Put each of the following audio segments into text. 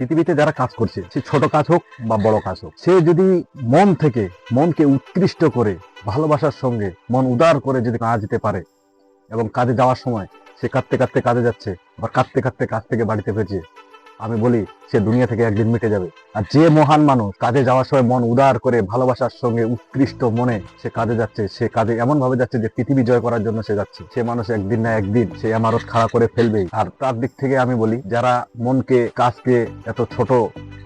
পৃথিবীতে যারা কাজ করছে, সে ছোট কাজ হোক বা বড় কাজ হোক, সে যদি মন থেকে মনকে উৎকৃষ্ট করে, ভালোবাসার সঙ্গে মন উদার করে যদি কাজ দিতে পারে এবং কাজে যাওয়ার সময় সে কাঁদতে কাঁদতে কাজে যাচ্ছে বা কাঁদতে কাঁদতে কাজ থেকে বাড়িতে ফিরছে আমি বলি, সে দুনিয়া থেকে একদিন মিটে যাবে। আর যে মহান মানুষ কাজে যাওয়ার সময় মন উদার করে ভালোবাসার সঙ্গে উৎকৃষ্ট মনে সে কাজে যাচ্ছে, সে কাজে এমন ভাবে যাচ্ছে যে পৃথিবী জয় করার জন্য সে যাচ্ছে। সে মানুষ একদিন না একদিন সে আমারত খাড়া করে ফেলবেই আর তার দিক থেকে আমি বলি, যারা মনকে, কাজকে এত ছোট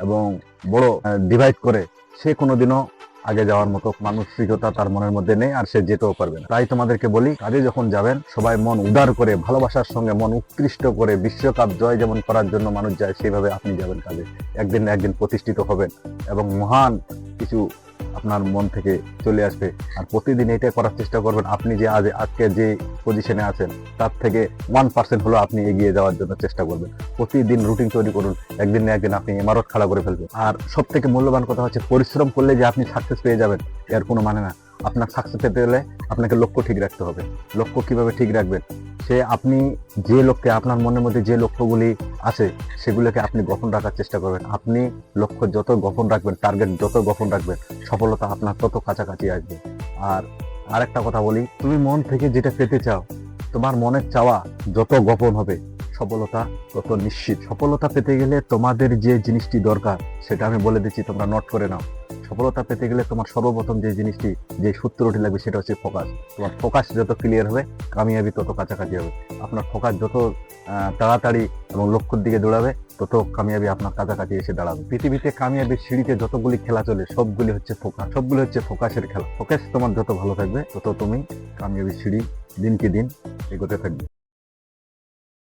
এবং বড় ডিভাইড করে, সে কোনোদিনও আগে যাওয়ার মতো মানসিকতা তার মনের মধ্যে নেই আর সে যেতেও পারবে না। তাই তোমাদেরকে বলি, কাজে যখন যাবেন, সবাই মন উদার করে, ভালোবাসার সঙ্গে মন উৎকৃষ্ট করে, বিশ্বকাপ জয় যেমন করার জন্য মানুষ যায়, সেইভাবে আপনি যাবেন কাজে। একদিন একদিন প্রতিষ্ঠিত হবেন এবং মহান কিছু আপনার মন থেকে চলে আসবে। আর প্রতিদিন এটা করার চেষ্টা করবেন, আপনি যে আজ আজকে যে পজিশনে আছেন, তার থেকে ওয়ান পার্সেন্ট হলো আপনি এগিয়ে যাওয়ার জন্য চেষ্টা করবেন। প্রতিদিন রুটিন তৈরি করুন, একদিন না একদিন আপনি ইমারত খাড়া করে ফেলবেন। আর সব থেকে মূল্যবান কথা হচ্ছে, পরিশ্রম করলে যে আপনি সাকসেস পেয়ে যাবেন, এর কোনো মানে না। আপনার সাকসেস পেতে গেলে আপনাকে লক্ষ্য ঠিক রাখতে হবে। লক্ষ্য কীভাবে ঠিক রাখবেন? সে আপনি যে লক্ষ্যে, আপনার মনের মধ্যে যে লক্ষ্যগুলি আছে, সেগুলোকে আপনি গোপন রাখার চেষ্টা করবেন। আপনি লক্ষ্য যত গোপন রাখবেন টার্গেট যত গোপন রাখবেন, সফলতা আপনার তত কাছাকাছি আসবে। আর আরেকটা কথা বলি, তুমি মন থেকে যেটা পেতে চাও, তোমার মনের চাওয়া যত গোপন হবে, সফলতা তত নিশ্চিত। সফলতা পেতে গেলে তোমাদের যে জিনিসটি দরকার, সেটা আমি বলে দিচ্ছি, তোমরা নোট করে নাও। সফলতা পেতে গেলে তোমার সর্বপ্রথম যে জিনিসটি, যে সূত্রটি লাগবে সেটা হচ্ছে ফোকাস। তোমার ফোকাস যত ক্লিয়ার হবে, কামিয়াবি তত কাছাকাছি হবে। আপনার ফোকাস যত তাড়াতাড়ি এবং লক্ষ্যের দিকে দৌড়াবে, তত কামিয়াবি আপনার কাছাকাছি এসে দাঁড়াবে। পৃথিবীতে কামিয়াবির সিঁড়িতে যতগুলি খেলা চলে, সবগুলি হচ্ছে ফোকাস। সবগুলি হচ্ছে ফোকাসের খেলা। ফোকাস তোমার যত ভালো থাকবে, তত তুমি কামিয়াবির সিঁড়ি দিনকে দিন এগোতে থাকবে।